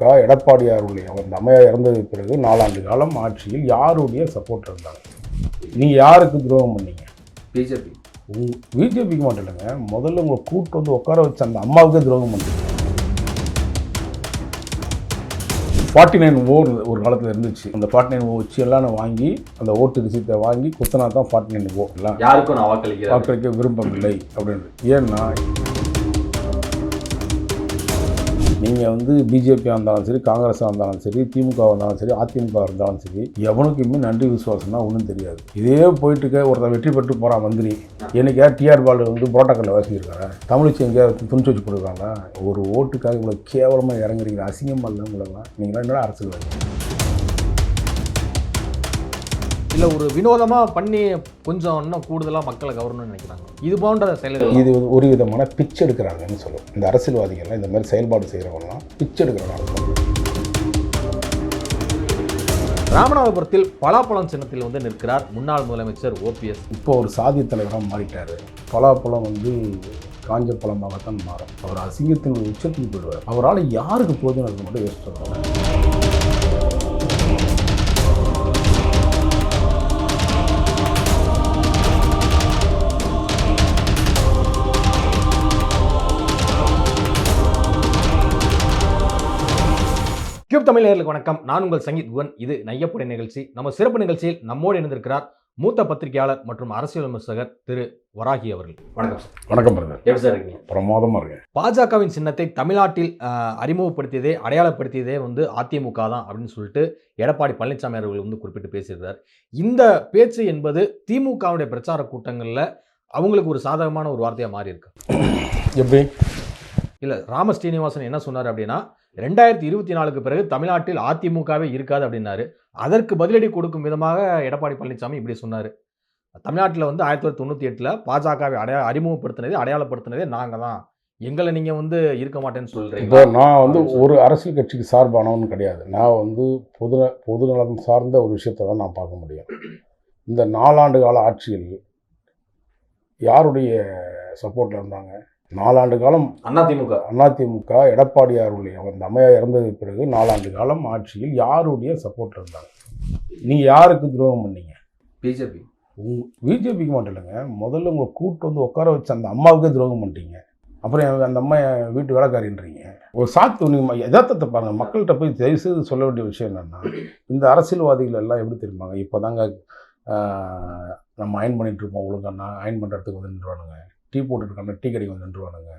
கா. எடப்பாடியாருடைய அந்த அம்மையா இறந்ததுக்கு பிறகு நாலாண்டு காலம் ஆட்சியில் யாருடைய சப்போர்ட் இருந்தாங்க நீங்கள் யாருக்கு துரோகம் பண்ணீங்க? பிஜேபி. உங்க பிஜேபிக்கு மட்டும் இல்லைங்க முதல்ல உங்களை கூட்டு வந்து உட்கார வச்ச அந்த அம்மாவுக்கே துரோகம் பண்ணீங்க. ஃபார்ட்டி நைன் ஓ ஒரு காலத்தில் இருந்துச்சு. அந்த ஃபார்ட்டி நைன் ஓ வச்சு எல்லாம் நான் வாங்கி அந்த ஓட்டு ரிசிப்டை வாங்கி குத்தினா தான் ஃபார்ட்டி நைன் ஓ எல்லாம் யாருக்கும் நான் வாக்களிக்கிறேன் வாக்களிக்க விரும்பவில்லை அப்படின்றது. ஏன்னா நீங்கள் வந்து பிஜேபியாக இருந்தாலும் சரி காங்கிரஸாக இருந்தாலும் சரி திமுக இருந்தாலும் சரி அதிமுக இருந்தாலும் சரி எவனுக்குமே நன்றி விசுவாசம்னா ஒன்றும் தெரியாது. இதே போயிட்டு இருக்க வெற்றி பெற்று போகிறான் மந்திரி என்னைக்கா டிஆர் பால் வந்து புரோட்டோக்காலில் வாசிக்கிறேன் தமிழிச்சு எங்கேயாவது துணிச்சு வச்சு கொடுக்குறாங்களா ஒரு ஓட்டுக்காக இவ்வளோ கேவலமாக இறங்குறீங்க அசிங்கமாக இல்லை உங்களெல்லாம் நீங்களாம் என்னடா அரசியல்வாதி? இல்லை ஒரு வினோதமாக பண்ணி கொஞ்சம் இன்னும் கூடுதலாக மக்களை கவரணும்னு நினைக்கிறாங்க. இது போன்ற செயல்கள் இது ஒரு விதமான பிச்சை எடுக்கிறாங்கன்னு சொல்லுவோம். இந்த அரசியல்வாதிகள்லாம் இந்த மாதிரி செயல்பாடு செய்கிறவங்கலாம் பிச்சை எடுக்கிறாங்க ராமநாதபுரத்தில் பலாப்பழம் சின்னத்தில் வந்து நிற்கிறார் முன்னாள் முதலமைச்சர் ஓபிஎஸ் இப்போ ஒரு சாதி தலைவராக மாறிட்டார். பலாப்பழம் வந்து காஞ்ச பழமாகத்தான் மாறும். அவர் அசிங்கத்தின் உச்சத்துக்கு போயிடுவார். அவரால் யாருக்கு போதும் அது மட்டும் யோசிச்சு கியூப் தமிழ் வணக்கம். நான் உங்கள் சங்கீத் குவன் இது நையப்புடைய நிகழ்ச்சி. நம்ம சிறப்பு நிகழ்ச்சியில் நம்மோடு இணைந்திருக்கிறார் மூத்த பத்திரிகையாளர் மற்றும் அரசியல் விமர்சகர் திரு வராகி அவர்கள். வணக்கம் வணக்கம் எப்படி சார் இருக்கீங்க? பிரமாதமாக இருக்கேன். பாஜகவின் சின்னத்தை தமிழ்நாட்டில் அறிமுகப்படுத்தியதே அடையாளப்படுத்தியதே வந்து அதிமுக தான் அப்படின்னு சொல்லிட்டு எடப்பாடி பழனிசாமி அவர்கள் வந்து குறிப்பிட்டு பேசியிருந்தார் இந்த பேச்சு என்பது திமுகவுடைய பிரச்சார கூட்டங்களில் அவங்களுக்கு ஒரு சாதகமான ஒரு வார்த்தையாக மாறி இருக்கு எப்படி? இல்லை ராம ஸ்ரீனிவாசன் என்ன சொன்னார் அப்படின்னா ரெண்டாயிரத்தி இருபத்தி நாலுக்கு பிறகு தமிழ்நாட்டில் அதிமுகவே இருக்காது அப்படின்னாரு. அதற்கு பதிலடி கொடுக்கும் விதமாக எடப்பாடி பழனிசாமி இப்படி சொன்னார். தமிழ்நாட்டில் வந்து ஆயிரத்தி தொள்ளாயிரத்தி தொண்ணூற்றி எட்டில் பாஜகவை அடையா அறிமுகப்படுத்தினதே அடையாளப்படுத்தினதே நாங்கள் தான். எங்களை நீங்கள் வந்து இருக்க மாட்டேன்னு இப்போ நான் வந்து ஒரு அரசியல் கட்சிக்கு சார்பானவன் கிடையாது. நான் வந்து பொது பொது நலம் சார்ந்த ஒரு விஷயத்தை தான் நான் பார்க்க முடியும். இந்த நாலாண்டு கால ஆட்சியில் யாருடைய சப்போர்ட்டில் இருந்தாங்க? நாலாண்டு காலம் அதிமுக அதிமுக எடப்பாடியாருடைய அந்த அம்மையா இறந்ததுக்கு பிறகு நாலாண்டு காலம் ஆட்சியில் யாருடைய சப்போர்ட் இருந்தாங்க? நீங்கள் யாருக்கு துரோகம் பண்ணீங்க? பிஜேபி. உங்க பிஜேபிக்கு மட்டும் இல்லைங்க முதல்ல உங்களை கூட்டு வந்து உட்கார வச்ச அந்த அம்மாவுக்கே துரோகம் பண்ணிட்டீங்க. அப்புறம் அந்த அம்மா வீட்டு வேலைக்காரின்றீங்க. ஒரு சாத்து நீங்கள் யதார்த்தத்தை பாருங்கள் மக்கள்கிட்ட போய் தயவு செய்து சொல்ல வேண்டிய விஷயம் என்னென்னா இந்த அரசியல்வாதிகள் எல்லாம் எப்படி தெரியுமாங்க? இப்போ தாங்க நம்ம அயன் பண்ணிட்டு இருப்போம் ஒழுங்கண்ணா அயன் பண்ணுறதுக்கு வந்து நின்றுவானுங்க. டீ போட்டுருக்காங்க டீ கடைக்கு வந்து நின்றுவானுங்க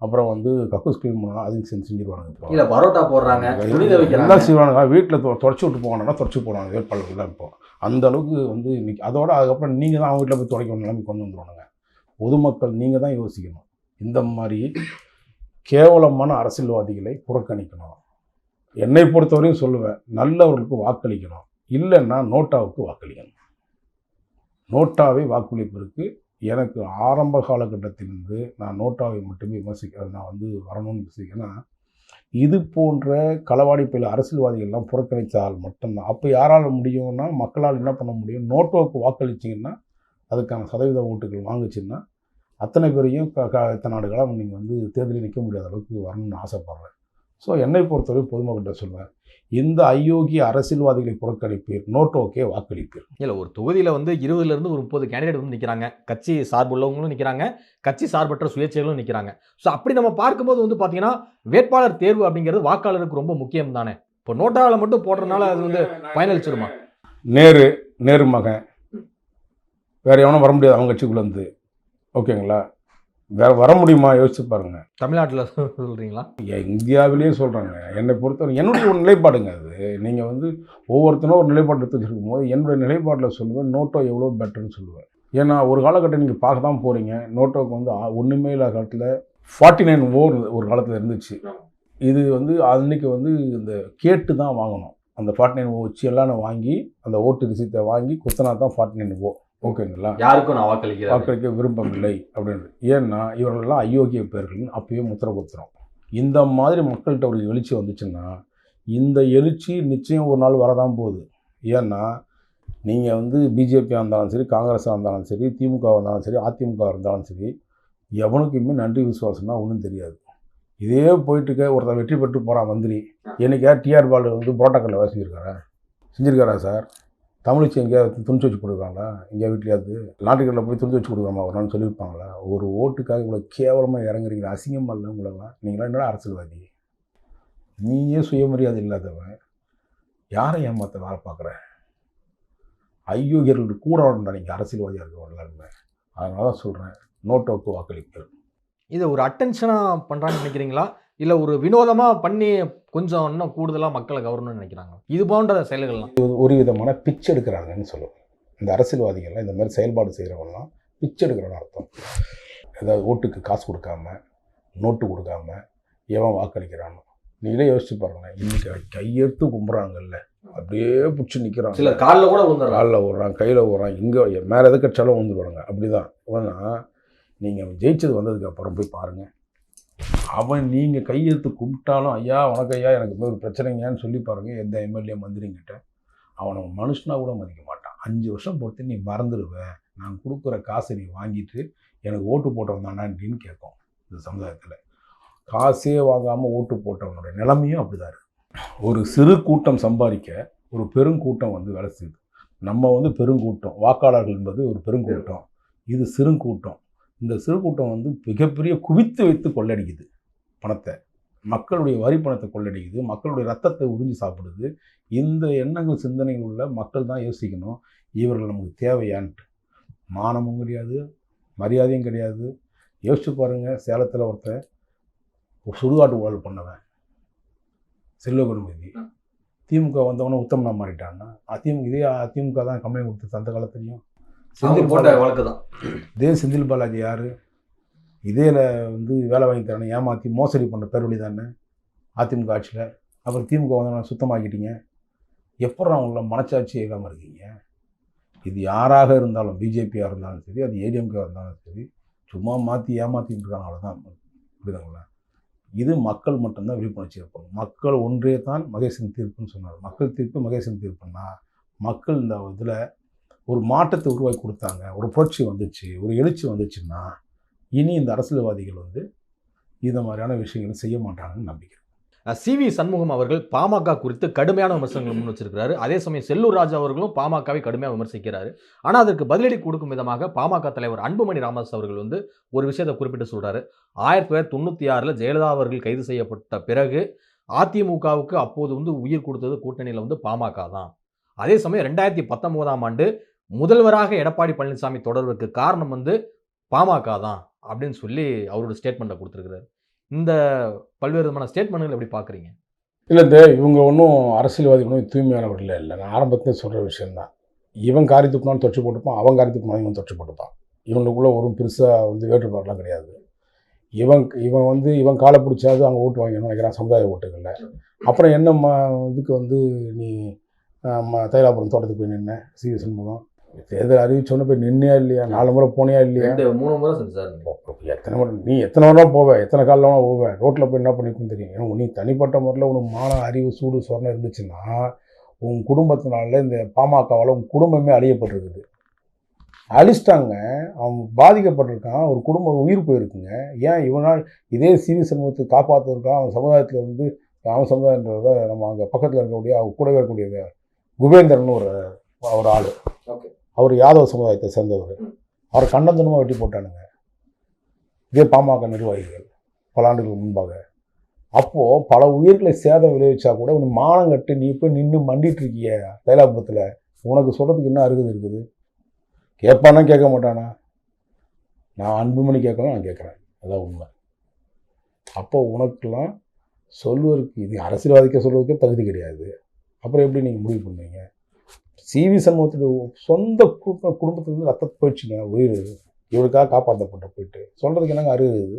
அப்புறம் வந்து கக்கூஸ் க்ளீன் பண்ணாலும் அதுக்கு செஞ்சு செஞ்சுருவானுங்க இல்ல பரோட்டா போடுறாங்க. துவைக்கிறாங்க. செய்வானுங்க. வீட்டில் தொடச்சி விட்டு போவானுன்னா தொடச்சி போடுவாங்க. வேட்பாளர்கள் தான் இப்போ. அந்த அளவுக்கு வந்து இன்னைக்கு அதோட அதுக்கப்புறம் நீங்கள் தான் அவங்க வீட்டில் போய் துடைக்க நிலைமை கொண்டு வந்துருவானுங்க. பொதுமக்கள் நீங்கள் தான் யோசிக்கணும். இந்த மாதிரி கேவலமான அரசியல்வாதிகளை புறக்கணிக்கணும். என்னை பொறுத்தவரையும் சொல்லுவேன் நல்லவர்களுக்கு வாக்களிக்கணும். இல்லைன்னா நோட்டாவுக்கு வாக்களிக்கணும். நோட்டாவை வாக்களிப்பதற்கு எனக்கு ஆரம்ப காலகட்டத்திலிருந்து நான் நோட்டாவை மட்டுமே விமர்சிக்க நான் வந்து வரணும்னு யோசிக்கிறேன்னா இது போன்ற களவாடி பயில அரசியல்வாதிகள்லாம் புறக்கணித்தால் மட்டும்தான் அப்போ யாரால் முடியும்னா மக்களால் என்ன பண்ண முடியும்? நோட்டோவுக்கு வாக்களிச்சிங்கன்னா அதுக்கான சதவீத ஓட்டுகள் வாங்குச்சுன்னா அத்தனை பேரையும் க க இத்தனை நாடுகளாக நீங்கள் வந்து தேர்தலில் நிற்க முடியாத அளவுக்கு வரணும்னு ஆசைப்பட்றேன். ஸோ என்னை பொறுத்தவரை பொதுமக்கள்கிட்ட சொல்லுவேன் இந்த அயோக்கிய அரசியல்வாதிகளை புறக்கணிப்பீர் நோட்டோக்கே வாக்களிப்பீர். இல்லை ஒரு தொகுதியில் வந்து இருபதுலேருந்து ஒரு முப்பது கேண்டிடேட் வந்து நிற்கிறாங்க கட்சி சார்புள்ளவங்களும் நிற்கிறாங்க கட்சி சார்பற்ற சுயேட்சைகளும் நிற்கிறாங்க ஸோ அப்படி நம்ம பார்க்கும்போது வந்து பார்த்தீங்கன்னா வேட்பாளர் தேர்வு அப்படிங்கிறது வாக்காளருக்கு ரொம்ப முக்கியம் தானே இப்போ நோட்டாவில் மட்டும் போடுறதுனால அது வந்து பயனளிச்சிருமா? நேரு நேரு மகன். வேறு எவனும் வர முடியாது அவங்க கட்சிக்குள்ளேருந்து ஓகேங்களா? வேற வர முடியுமா? யோசிச்சு பாருங்க. தமிழ்நாட்டில் சொல்கிறீங்களா இந்தியாவிலேயே சொல்கிறாங்க என்னை பொறுத்தவரை என்னுடைய ஒரு நிலைப்பாடுங்க அது. நீங்கள் வந்து ஒவ்வொருத்தரும் ஒரு நிலைப்பாடு எடுத்து வச்சிருக்கும் போது என்னுடைய நிலைப்பாட்டில் சொல்லுவேன் நோட்டோ எவ்வளோ பெட்டர்னு சொல்லுவேன். ஏன்னா ஒரு காலகட்டம் நீங்கள் பார்க்க தான் போகிறீங்க நோட்டோவுக்கு வந்து ஒண்ணுமே இல்லாத காலத்தில் ஃபார்ட்டி நைன் ஓர் ஒரு காலத்தில் இருந்துச்சு. இது வந்து அன்னைக்கு வந்து இந்த கேட்டு தான் வாங்கணும். அந்த ஃபார்ட்டி நைன் ஓ வச்சு எல்லாம் நான் வாங்கி அந்த ஓட்டு ரிசிப்டை வாங்கி குத்தினா தான் ஃபார்ட்டி நைன் ஓ. ஓகேங்களா? யாருக்கும் நான் வாக்களிக்கிறேன் வாக்களிக்க விரும்பவில்லை அப்படின்றது ஏன்னா இவர்களெல்லாம் அயோக்கிய பேர்கள் அப்பயே முத்திர குத்துறோம் இந்த மாதிரி மக்கள்கிட்ட ஒரு எழுச்சி வந்துச்சுன்னா இந்த எழுச்சி நிச்சயம் ஒரு நாள் வரதான் போகுது. ஏன்னா நீங்கள் வந்து பிஜேபியாக இருந்தாலும் சரி காங்கிரஸாக இருந்தாலும் சரி திமுக இருந்தாலும் சரி அதிமுக இருந்தாலும் சரி எவனுக்குமே நன்றி விசுவாசம்னா ஒன்றும் தெரியாது. இதே போயிட்டு இருக்க ஒருத்தன் வெற்றி பெற்று போகிறான் மந்திரி. என்னைக்கா டிஆர் பாலு வந்து புரோட்டோக்காலில் வேலை செஞ்சிருக்காரா? செஞ்சிருக்காரா சார்? தமிழிச்சு எங்கேயாவது துணிச்சு வச்சு கொடுக்குறாங்களா எங்கேயா வீட்லையாவது? நாட்டுக்கல்ல போய் துணிச்சு வச்சு கொடுக்குறாமா ஒரு நாள் சொல்லியிருப்பாங்களா? ஒரு ஓட்டுக்காக இவ்வளோ கேவலமாக இறங்குறீங்க அசிங்கமாக இல்லை உங்களெல்லாம்? நீங்களாம் என்னடா அரசியல்வாதி? நீயே சுயமரியாதை இல்லாதவன். யாரை ஏமாத்த வேலை பார்க்குற? ஐயோகியர்களுக்கு கூட வரணும்டா நீங்கள் அரசியல்வாதியாக இருக்க வரலான்னு அதனால தான் சொல்கிறேன் நோட்டோக்கு வாக்களிப்பேன் இதை ஒரு அட்டென்ஷனாக பண்ணுறான்னு நினைக்கிறீங்களா? இல்லை ஒரு வினோதமாக பண்ணி கொஞ்சம் இன்னும் கூடுதலாக மக்களை கவரணும்னு நினைக்கிறாங்க. இது போன்ற செயல்கள்லாம். இது ஒரு விதமான பிச்சை எடுக்கிறாங்கன்னு சொல்லுவேன் இந்த அரசியல்வாதிகள்லாம் இந்த மாதிரி செயல்பாடு செய்கிறவங்கலாம் பிச்சை எடுக்கிறோன்னு அர்த்தம். ஏதாவது ஓட்டுக்கு காசு கொடுக்காம நோட்டு கொடுக்காம எவன் வாக்களிக்கிறானோ. நீங்களே யோசிச்சு பாருங்களேன். இன்னைக்கு கையெடுத்து கும்புறாங்கல்ல. அப்படியே பிடிச்சி நிற்கிறாங்க சில காலில் கூட விழுந்துடுறாங்க. காலில் ஓடுறான் கையில் ஓடுறான் இங்கே மேலே எது கட்சாலும் வந்துடுவாங்க அப்படி தான் ஏன்னா நீங்கள் ஜெயிச்சது வந்ததுக்கு அப்புறம் போய் பாருங்கள் அவன் நீங்கள் கையெழுத்து கும்பிட்டாலும் ஐயா உனக்கு ஐயா எனக்கு ஒரு பிரச்சனைங்கன்னு சொல்லி பாருங்கள் எந்த எம்எல்ஏ மந்திரிங்கிட்ட. அவனை மனுஷனா கூட மதிக்க மாட்டான். அஞ்சு வருஷம் பொறுத்து நீ மறந்துடுவேன் நான் கொடுக்குற காசை நீ வாங்கிட்டு எனக்கு ஓட்டு போட்டவன் தானான்னு கேட்கும் இந்த சமுதாயத்தில். காசே வாங்காமல் ஓட்டு போட்டவனோட நிலைமையும் அப்படிதான் இருக்குது ஒரு சிறு கூட்டம் சம்பாதிக்க ஒரு பெருங்கூட்டம் வந்து வேலை செய்யுது. நம்ம வந்து பெருங்கூட்டம் வாக்காளர்கள் என்பது ஒரு பெருங்கூட்டம் இது சிறுங்கூட்டம் இந்த சிறுகூட்டம் வந்து மிகப்பெரிய குவித்து வைத்து கொள்ளடிக்குது. பணத்தை. மக்களுடைய வரி பணத்தை கொள்ளடிக்குது. மக்களுடைய ரத்தத்தை உறிஞ்சி சாப்பிடுது. இந்த எண்ணங்கள் சிந்தனைகள் உள்ள மக்கள் தான் யோசிக்கணும். இவர்கள் நமக்கு தேவையான்ட்டு. மானமும் கிடையாது மரியாதையும் கிடையாது. யோசிச்சு பாருங்கள் சேலத்தில் ஒருத்தன் ஒரு சுடுகாட்டு ஊழல் பண்ணவன். செல்வகுருமதி திமுக வந்தவன உத்தமனா மாறிட்டான்னா அதிமுக இதே அதிமுக தான் கம்ப்ளைண்ட் கொடுத்து அந்த காலத்துலையும் செந்தில் போட்ட வழக்கு தான். இதே செந்தில் பாலாஜி யார்? இதேல வந்து வேலை வாங்கி தரணும் ஏமாற்றி மோசடி பண்ண பேரொழி தானே? அதிமுக ஆட்சியில். அப்புறம் திமுக வந்தவன சுத்தமாக்கிட்டீங்க. எப்படா உங்களை மனச்சாட்சி இல்லாமல் இருக்கீங்க? இது யாராக இருந்தாலும் பிஜேபியாக இருந்தாலும் சரி அது ஏடிஎம்கேவாக இருந்தாலும் சரி சும்மா மாற்றி ஏமாற்றிட்டு இருக்காங்க அவ்வளோதான் புரியுதுங்களா? இது மக்கள் மட்டும்தான் விழிப்புணர்ச்சி இருப்பாங்க மக்கள் ஒன்றே தான் மகேசன் தீர்ப்புன்னு சொன்னார். மக்கள் தீர்ப்பு மகேசன் தீர்ப்புன்னா மக்கள் இந்த இதில் ஒரு மாற்றத்தை உருவாக்கி கொடுத்தாங்க. ஒரு புரட்சி வந்துச்சு ஒரு எழுச்சி வந்துச்சுன்னா இனி இந்த அரசியல்வாதிகள் வந்து இந்த மாதிரியான விஷயங்களை செய்ய மாட்டாங்கன்னு நம்பிக்கிறேன் சி வி சண்முகம் அவர்கள் பாமக குறித்து கடுமையான விமர்சனங்களை முன் வச்சிருக்கிறாரு. அதே சமயம் செல்லூர் ராஜா அவர்களும் பாமகவை கடுமையாக விமர்சிக்கிறாரு. ஆனால் அதற்கு பதிலடி கொடுக்கும் விதமாக பாமக தலைவர் அன்புமணி ராமதாஸ் அவர்கள் வந்து ஒரு விஷயத்தை குறிப்பிட்டு சொல்றாரு. ஆயிரத்தி தொள்ளாயிரத்தி தொண்ணூற்றி ஆறில் ஜெயலலிதா அவர்கள் கைது செய்யப்பட்ட பிறகு அதிமுகவுக்கு அப்போது வந்து உயிர் கொடுத்தது கூட்டணியில் வந்து பாமக தான். அதே சமயம் ரெண்டாயிரத்தி பத்தொன்பதாம் ஆண்டு முதல்வராக எடப்பாடி பழனிசாமி தொடர்வதற்கு காரணம் வந்து பாமக தான். அப்படின்னு சொல்லி அவரோட ஸ்டேட்மெண்ட்டை கொடுத்துருக்குறாரு. இந்த பல்வேறு விதமான ஸ்டேட்மெண்ட்கள் எப்படி பார்க்குறீங்க? இல்லை இந்த இவங்க ஒன்றும் அரசியல்வாதி ஒன்றும் தூய்மையானவர் இல்லை நான் ஆரம்பத்தில் சொல்கிற விஷயந்தான் இவன் காரி துப்புனாலும் தொற்று போட்டுப்பான் அவன் காரி துப்புனாலும் இவன் தொற்று போட்டுப்பான். இவனுக்குள்ளே ஒரு பெருசாக வந்து வேற்றுப்பாடுலாம் கிடையாது. இவன் இவன் வந்து இவன் காலை பிடிச்சாது அங்கே ஓட்டு வாங்கணும்னு நினைக்கிறான் சமுதாய ஓட்டுகளில். அப்புறம் என்ன ம இதுக்கு வந்து நீ ம தைலாபுரம் தோட்டத்துக்கு போய் நின்ன சி சண்முகம் தேர்தல் அறிவிச்சோன்னு போய் நின்னையா இல்லையா? நாலு முறை போனியா இல்லையா? மூணு முறை செஞ்சார் எத்தனை முறை நீ எத்தனை முறை போவ எத்தனை காலில் வேணா போவ ரோட்டில் போய் என்ன பண்ணிருக்குன்னு தெரியும். ஏன்னா நீ தனிப்பட்ட முறையில் உனக்கு மான அறிவு சூடு சொரணம் இருந்துச்சுன்னா உன் குடும்பத்தினால இந்த பாமகவால் உன் குடும்பமே அழியப்பட்டிருக்குது. அழிச்சிட்டாங்க அவன் பாதிக்கப்பட்டிருக்கான் ஒரு குடும்பம் உயிர் போயிருக்குங்க. ஏன் இவனால் இதே சிவி சமூகத்தை காப்பாற்றுறதுக்காக அவன் சமுதாயத்தில் வந்து அவன் சமுதாயன்றத நம்ம அங்கே பக்கத்தில் இருக்கக்கூடிய அவங்க கூடவே இருக்கக்கூடிய குபேந்திரன் ஒரு ஒரு ஆள். ஓகே. அவர் யாதவ சமுதாயத்தை சேர்ந்தவர். அவர் கண்டந்தனமாக வெட்டி போட்டானுங்க. இதே பாமக நிர்வாகிகள் பல ஆண்டுகளுக்கு முன்பாக. அப்போது பல உயிர்களை சேதம் விளைவிச்சா கூட உனக்கு மானம் கட்டு நீ போய் நின்று மண்டிட்டு இருக்கிய தைலாபுரத்தில் உனக்கு சொல்கிறதுக்கு என்ன அருகது இருக்குது? கேட்பானா கேட்க மாட்டானா? நான் அன்புமணி கேட்கணும் நான் கேட்குறேன். அதான் உண்மை. அப்போ உனக்கெல்லாம் சொல்வதற்கு இது அரசியல்வாதிக்க சொல்வதற்கே தகுதி கிடையாது. அப்புறம் எப்படி நீங்கள் முடிவு பண்ணுவீங்க சிவி சண்முகத்துடைய சொந்த குடும்ப குடும்பத்துலேருந்து ரத்தத்தை போயிடுச்சுங்க உயிர். இவருக்காக காப்பாற்றப்பட்ட போயிட்டு. சொல்கிறதுக்கு என்னங்க அருகுது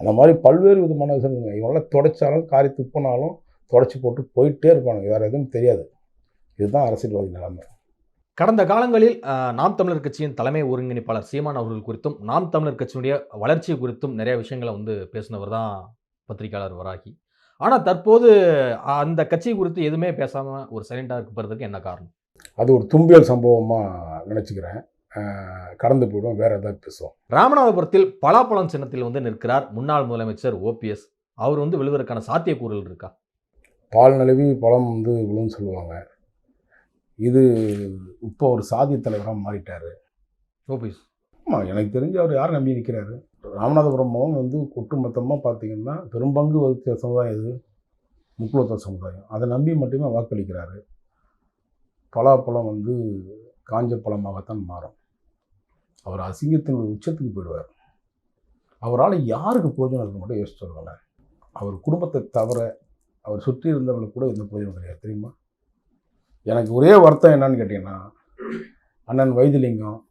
அந்த மாதிரி பல்வேறு விதமான விஷயங்க இவங்களாம் தொடச்சாலும் காரி துப்புனாலும் தொடச்சி போட்டு போயிட்டே இருப்பானுங்க. வேறு எதுவும் தெரியாது. இதுதான் அரசியல்வாதி நிலைமை. கடந்த காலங்களில் நாம் தமிழர் கட்சியின் தலைமை ஒருங்கிணைப்பாளர் சீமான் அவர்கள் குறித்தும் நாம் தமிழர் கட்சியினுடைய வளர்ச்சி குறித்தும் நிறைய விஷயங்களை வந்து பேசினவர் தான் பத்திரிகையாளர் வராகி. ஆனால் தற்போது அந்த கட்சி குறித்து எதுவுமே பேசாமல் ஒரு சைலண்டாக இருப்பதற்கு என்ன காரணம்? அது ஒரு தும்பியல் சம்பவமாக நினச்சிக்கிறேன். கடந்து போயிடுவோம் வேறு ஏதாவது பேசுவோம். ராமநாதபுரத்தில் பலாப்பழம் சின்னத்தில் வந்து நிற்கிறார் முன்னாள் முதலமைச்சர் ஓபிஎஸ் அவர் வந்து விழுவதற்கான சாத்தியக்கூறுகள் இருக்கா? பால் நழுவி பழம் வந்து விழுன்னு சொல்லுவாங்க. இது இப்போ ஒரு சாதிய தலைவராக மாறிட்டார். ஓபிஎஸ் ஆமாம் எனக்கு தெரிஞ்சு அவர் யார் நம்பி நிற்கிறாரு ராமநாதபுரமும் வந்து ஒட்டுமொத்தமாக பார்த்தீங்கன்னா பெரும்பங்கு வகுத்த சமுதாயம் இது. முக்குலத்த சமுதாயம். அதை நம்பி மட்டுமே வாக்களிக்கிறாரு. பலாப்பழம் வந்து காஞ்ச பழமாகத்தான் மாறும். அவர் அசிங்கத்தினுடைய உச்சத்துக்கு போயிடுவார். அவரால் யாருக்கு பிரயோஜனம் இருக்கு மட்டும் யோசிச்சு சொல்லுங்களேன். அவர் குடும்பத்தை தவிர அவர் சுற்றி இருந்தவர்களுக்கு கூட எந்த பிரயோஜனம் கிடையாது தெரியுமா? எனக்கு ஒரே வருத்தம் என்னன்னு கேட்டிங்கன்னா அண்ணன் வைத்திலிங்கம்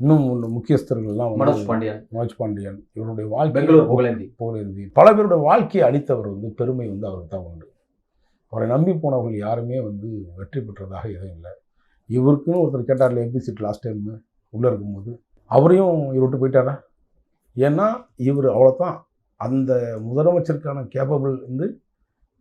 இன்னும் உள்ள முக்கியஸ்தர்கள்லாம் மனோஜ் பாண்டியன். மனோஜ் பாண்டியன். இவருடைய வாழ்க்கை பெங்களூர் புகழேந்தி. புகழேந்தி. பல பேருடைய வாழ்க்கையை அளித்தவர் வந்து பெருமை வந்து அவருக்கு தான் உண்டு. அவரை நம்பி போனவர்கள் யாருமே வந்து வெற்றி பெற்றதாக எதுவும் இல்லை. இவருக்குன்னு ஒருத்தர் கேட்டார்ல எம்பி சீட் லாஸ்ட் டைம் உள்ளே இருக்கும்போது அவரையும் இவர் விட்டு போயிட்டாரா? ஏன்னா இவர் அவ்வளோதான் அந்த முதலமைச்சருக்கான கேப்பபிள் வந்து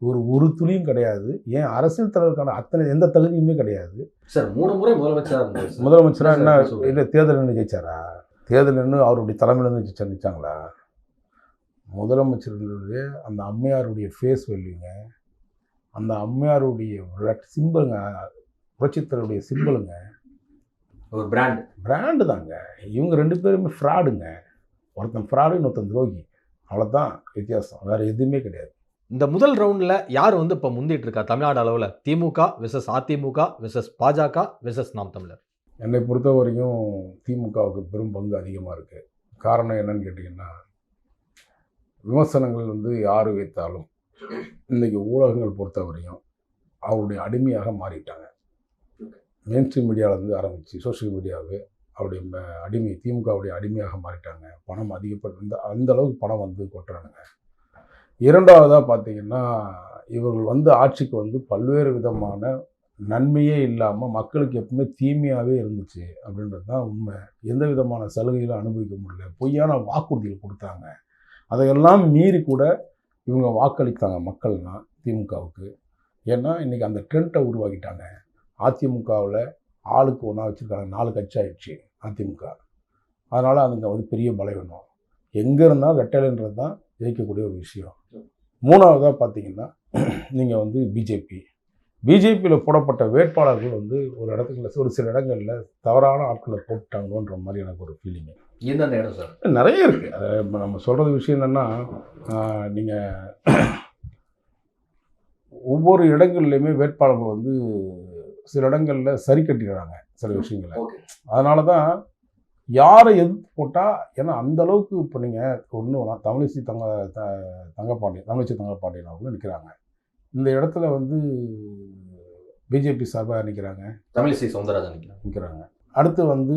ஒரு ஒரு துளியும் கிடையாது. ஏன்? அரசியல் தலைவருக்கான அத்தனை எந்த தகுதியுமே கிடையாது. சார் மூணு முறை முதலமைச்சரா இருந்தார் சார். முதலமைச்சராக என்ன? இல்லை தேர்தல் நின்று ஜெயிச்சாரா? தேர்தல் நின்று அவருடைய தலைமையில இருந்து ஜெயிச்சா நிச்சாங்களா? முதலமைச்சருடைய அந்த அம்மையாருடைய ஃபேஸ் வேல்யூங்க அந்த அம்மையாருடைய சிம்பிளுங்க புரட்சித்தருடைய சிம்பிளுங்க ஒரு பிராண்ட் பிராண்டு தாங்க. இவங்க ரெண்டு பேருமே ஃப்ராடுங்க ஒருத்தன் ஃப்ராடு இன்னொருத்தன் துரோகி. அவ்வளோதான் வித்தியாசம். வேறு எதுவுமே கிடையாது. இந்த முதல் ரவுண்டில் யார் வந்து இப்போ முந்திட்டு இருக்கா? தமிழ்நாடு அளவில். DMK versus AIADMK versus BJP versus Naam Tamilar. என்னை பொறுத்த வரைக்கும் திமுகவுக்கு பெரும் பங்கு அதிகமாக இருக்குது காரணம் என்னன்னு கேட்டிங்கன்னா விமர்சனங்கள் வந்து யார் வைத்தாலும் இன்றைக்கி ஊடகங்கள் பொறுத்த வரையும் அவருடைய அடிமையாக மாறிட்டாங்க. மெயின் ஸ்ட்ரீம் மீடியாவிலேருந்து ஆரம்பித்து சோஷியல் மீடியாவே அவருடைய ம- அடிமை திமுகவுடைய அடிமையாக மாறிட்டாங்க. பணம் அதிகப்பட்டு இந்த அந்த அளவுக்கு பணம் வந்து கொட்டுறானுங்க. இரண்டாவதாக பார்த்தீங்கன்னா இவர்கள் வந்து ஆட்சிக்கு வந்து பல்வேறு விதமான நன்மையே இல்லாமல் மக்களுக்கு எப்பவுமே தீமையாகவே இருந்துச்சு அப்படின்றது தான் உண்மை. எந்த விதமான சலுகைகளும் அனுபவிக்க முடியல. பொய்யான வாக்குறுதிகள் கொடுத்தாங்க. அதையெல்லாம் மீறி கூட இவங்க வாக்களித்தாங்க மக்கள்னா திமுகவுக்கு. ஏன்னா இன்றைக்கி அந்த ட்ரெண்ட்டை உருவாக்கிட்டாங்க. அதிமுகவில் ஆளுக்கு ஒன்றா வச்சுருக்காங்க. நாலு கட்சி ஆயிடுச்சு அதிமுக. அதனால் அதுங்க வந்து பெரிய பலவீனம். எங்கே இருந்தால் வெட்டலைன்றது தான் ஜெயிக்கக்கூடிய ஒரு விஷயம். மூணாவதாக பார்த்தீங்கன்னா நீங்கள் வந்து பிஜேபி பிஜேபியில் போடப்பட்ட வேட்பாளர்கள் வந்து ஒரு இடத்துல ஒரு சில இடங்களில் தவறான ஆட்களை போட்டாங்களோன்ற மாதிரி எனக்கு ஒரு ஃபீலிங்கு எந்தெந்த இடம் சார்? நிறைய இருக்குது அதை இப்போ நம்ம சொல்கிறது விஷயம் என்னென்னா நீங்கள் ஒவ்வொரு இடங்கள்லையுமே வேட்பாளர்கள் வந்து சில இடங்களில் சரி கட்டிடுறாங்க சில விஷயங்களை. அதனால தான் யாரை எதிர்த்து போட்டால் ஏன்னா அந்த அளவுக்கு இப்போ நீங்கள் ஒன்று தமிழிசை தங்க த தங்கப்பாண்டியன் தமிழிசை தங்கப்பாண்டியன் அவங்க நிற்கிறாங்க இந்த இடத்துல வந்து பிஜேபி சார்பாக நிற்கிறாங்க தமிழிசை சவுந்தரராஜன். நிற்கிறாங்க அடுத்து வந்து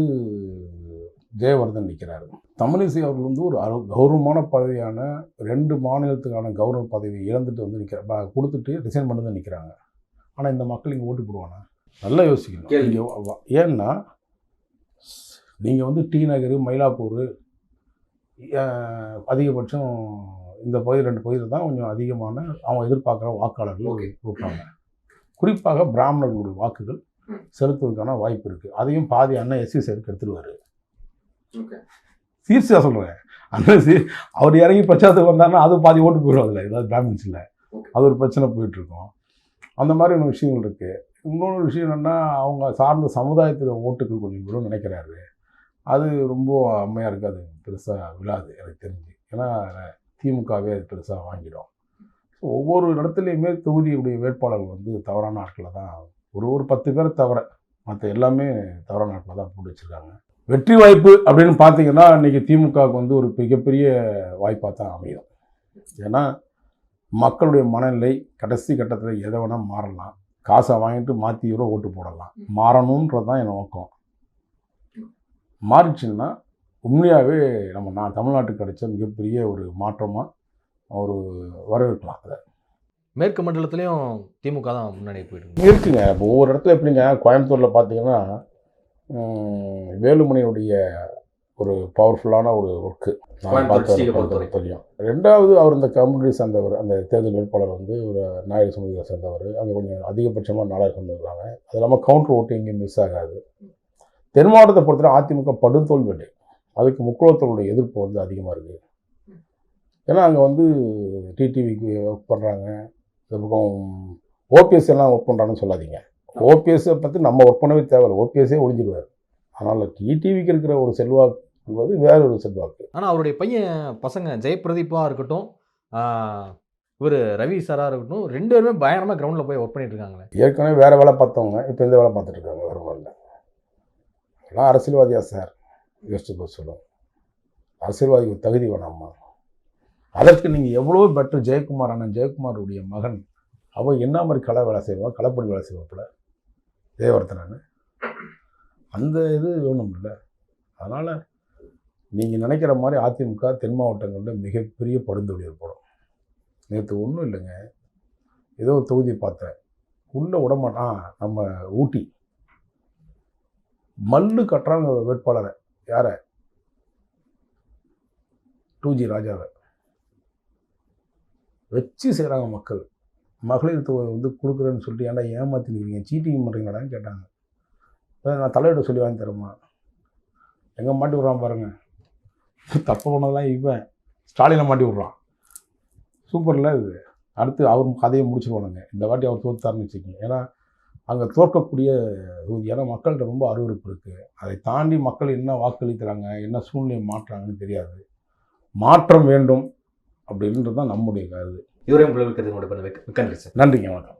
ஜெயவர்தன் நிற்கிறாரு தமிழிசை அவர்கள் வந்து ஒரு அரு- கௌரவமான பதவியான ரெண்டு மாநிலத்துக்கான கௌரவ பதவி இழந்துட்டு வந்து நிற்கிற கொடுத்துட்டு ரிசைன் பண்ணி தான் நிற்கிறாங்க ஆனால் இந்த மக்கள் இங்கே ஓட்டு போடுவானா? நல்லா யோசிக்கணும். ஏன்னா நீங்கள் வந்து டி நகர் மயிலாப்பூர் அதிகபட்சம் இந்த பகுதி ரெண்டு பகுதியில் தான் கொஞ்சம் அதிகமான அவங்க எதிர்பார்க்குற வாக்காளர்கள். கொடுப்பாங்க குறிப்பாக பிராமணர்களுடைய வாக்குகள். செலுத்துவதற்கான வாய்ப்பு இருக்குது அதையும் பாதி அண்ணன் எஸ்சி சைடுக்கு எடுத்துருவாரு. ஓகே. சீர்ஸியாக சொல்கிறேன் அண்ணன் சி அவர் இறங்கி பிரச்சாரத்துக்கு வந்தாருன்னா அது பாதி ஓட்டு போயிடும் அதில் ஏதாவது பிராமின்ஸில். அது ஒரு பிரச்சனை போயிட்டுருக்கோம். அந்த மாதிரியான விஷயங்கள் இருக்குது இன்னொரு விஷயம் என்னென்னா அவங்க சார்ந்த சமுதாயத்தில் ஓட்டுகள் கொஞ்சம் விழும் நினைக்கிறாரு. அது ரொம்ப அம்மையாருக்கு அது பெருசாக விழாது எனக்கு தெரிஞ்சு. ஏன்னா திமுகவே அது பெருசாக வாங்கிடும். ஸோ ஒவ்வொரு இடத்துலையுமே தொகுதியுடைய வேட்பாளர்கள் வந்து தவறான ஆட்களை தான் ஒரு ஒரு பத்து பேரை தவிர மற்ற எல்லாமே தவறான ஆட்களை தான் போட்டு வச்சுருக்காங்க. வெற்றி வாய்ப்பு அப்படின்னு பார்த்தீங்கன்னா இன்றைக்கி திமுகவுக்கு வந்து ஒரு மிகப்பெரிய வாய்ப்பாக தான் அமையும். ஏன்னா மக்களுடைய மனநிலை கடைசி கட்டத்தில் எதை வேணால் மாறலாம். காசை வாங்கிட்டு மாற்றி கூட ஓட்டு போடலாம். மாறணுன்றது தான் என் நோக்கம். மாறிச்சுன்னா உண்மையாகவே நம்ம நான் தமிழ்நாட்டுக்கு கிடைச்ச மிகப்பெரிய ஒரு மாற்றமாக ஒரு வரவேற்கலாம் அதை. மேற்கு மண்டலத்திலையும் திமுக தான் முன்னாடி போயிட்டு இருக்கு. இருக்குங்க. இப்போ ஒவ்வொரு இடத்துல எப்படிங்க கோயம்புத்தூரில் பார்த்தீங்கன்னா உம், வேலுமணியுடைய ஒரு பவர்ஃபுல்லான ஒரு ஒர்க்கு பொறுத்தவரைக்கும். தெரியும். ரெண்டாவது அவர் இந்த கம்யூனிட்டி சேர்ந்தவர் அந்த தேர்தல் வேட்பாளர் வந்து ஒரு நாயுடு சமூகத்தை சேர்ந்தவர். அங்கே கொஞ்சம் அதிகபட்சமாக நாளாக இருந்திருக்காங்க அது இல்லாமல் கவுண்டர் ஓட்டு எங்கேயும் மிஸ் ஆகாது. தென் மாவட்டத்தை பொறுத்தவரை அதிமுக படுதோல்வி அடையும் அதுக்கு முக்குளத்தோருடைய எதிர்ப்பு வந்து அதிகமாக இருக்குது ஏன்னா அங்கே வந்து டிடிவிக்கு ஒர்க் பண்ணுறாங்க இந்த பக்கம் ஓபிஎஸ் எல்லாம் ஒர்க் பண்ணுறாங்கன்னு சொல்லாதீங்க. ஓபிஎஸ்ஸை பற்றி நம்ம ஒர்க் பண்ணவே தேவையில்லை. ஓபிஎஸ்ஸே ஒழிஞ்சிடுவார் அதனால் டிடிவிக்கு இருக்கிற ஒரு செல்வாக்கு என்பது வேற ஒரு செல்வாக்கு. ஆனால் அவருடைய பையன் பசங்க ஜெயபிரதீப்பாக இருக்கட்டும் இவர் ரவி சாராக இருக்கட்டும் ரெண்டு பேருமே பயங்கரமாக கிரவுண்டில் போய் ஒர்க் பண்ணிட்டு இருக்காங்களே. ஏற்கனவே வேறு வேலை பார்த்தவங்க இப்போ இந்த வேலை பார்த்துட்டு இருக்காங்க வேறு இல்லை எல்லாம் அரசியல்வாதியா சார்? யோசிச்சு சொல்லுவோம் அரசியல்வாதிக்கு தகுதி வேணாமா? அதற்கு நீங்கள் எவ்வளோ பெட்டர் ஜெயக்குமார் அண்ணன் ஜெயக்குமாருடைய மகன். அவள் என்ன மாதிரி கலை வேலை செய்வாள் களப்படி வேலை செய்வாப்புல? தேவர்த்தனன்னு அந்த இது வேணும் இல்லை. அதனால் நீங்கள் நினைக்கிற மாதிரி அதிமுக தென் மாவட்டங்களில் மிகப்பெரிய படுந்தொழி ஏற்படும். நேற்று ஒன்றும் இல்லைங்க. ஏதோ ஒரு தொகுதியை பார்த்தேன். உள்ளே விடமாட்டான் நம்ம ஊட்டி. மல்லு கட்டுறாங்க வேட்பாளரை. யாரை? டூ ஜி ராஜாவை. வச்சு செய்கிறாங்க மக்கள். மகளிர் தொகை வந்து கொடுக்குறேன்னு சொல்லிட்டு ஏன்டா ஏமாத்தி நிற்கிறீங்க சீட்டிங் பண்ணுறீங்களான்னு கேட்டாங்க. நான் தலையிட சொல்லி வாங்கி தரேம்மா. எங்கே மாட்டி விட்றான் பாருங்கள் தப்பு பண்ணதெல்லாம் இவன். ஸ்டாலினை மாட்டி விட்றான். சூப்பரில் இது. அடுத்து அவர் கதையை முடிச்சிருவானுங்க. இந்த வாட்டி அவர் தோத்தாருன்னு வச்சுக்கோங்க. ஏன்னா அங்கே தோற்கக்கூடிய தொகுதி ஏன்னா மக்கள்கிட்ட ரொம்ப அருவருப்பு இருக்குது அதை தாண்டி மக்கள் என்ன வாக்களிக்கிறாங்க என்ன சூழ்நிலையை மாற்றுறாங்கன்னு தெரியாது. மாற்றம் வேண்டும் அப்படின்றது தான் நம்முடைய கருது நன்றி சார். நன்றிங்க வணக்கம்.